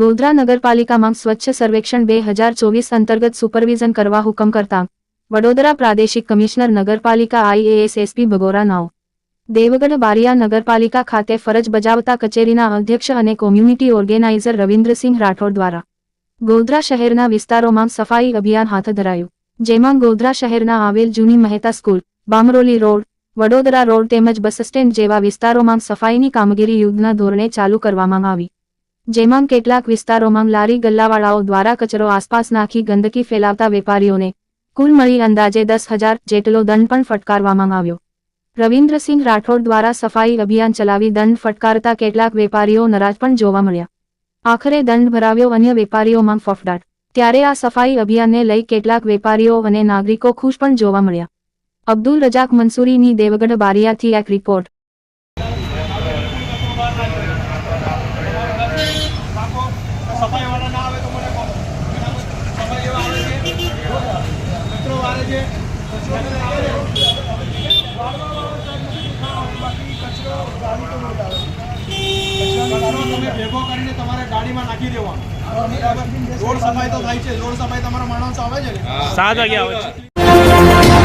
ગોધરા નગરપાલિકામાં સ્વચ્છ સર્વેક્ષણ બે હજાર ચોવીસ અંતર્ગત સુપરવિઝન કરવા હુકમ કરતા વડોદરા પ્રાદેશિક કમિશનર નગરપાલિકા આઈએએસ એસપી ભગોરા નાવ. દેવગઢ બારિયા નગરપાલિકા ખાતે ફરજ બજાવતા કચેરીના અધ્યક્ષ અને કોમ્યુનિટી ઓર્ગેનાઇઝર રવિન્દ્રસિંહ રાઠોડ દ્વારા ગોધરા શહેરના વિસ્તારોમાં સફાઈ અભિયાન હાથ ધરાયું, જેમાં ગોધરા શહેરના આવેલ જૂની Mehta school, Bamroli road, Vadodara road તેમજ બસ સ્ટેન્ડ જેવા વિસ્તારોમાં સફાઈની કામગીરી યુદ્ધના ધોરણે ચાલુ કરવામાં આવી. જેમાં કેટલાક વિસ્તારોમાં લારી ગલ્લાવાળાઓ દ્વારા કચરો આસપાસ નાખી ગંદકી ફેલાવતા વેપારીઓને કુલ મળી અંદાજે દસ જેટલો દંડ પણ ફટકારવામાં આવ્યો. રવિન્દ્રસિંહ રાઠોડ દ્વારા સફાઈ અભિયાન ચલાવી દંડ ફટકારતા કેટલાક વેપારીઓ નરાજ પણ જોવા મળ્યા. આખરે દંડ ભરાવ્યો અન્ય વેપારીઓમાં ફફડાટ. ત્યારે આ સફાઈ અભિયાનને લઈ કેટલાક વેપારીઓ અને નાગરિકો ખુશ પણ જોવા મળ્યા. અબ્દુલ રજાક મંસૂરીની દેવગઢ બારિયાથી એક રિપોર્ટ. આવે તો મને કહો. એવા આવે છે. છે. ભેગો કરીને તમારે ગાડીમાં નાખી દેવાનો. રોડ સફાઈ તો થાય છે. રોડ સફાઈ તમારા માણસો આવે છે સાત વાગે આવે છે.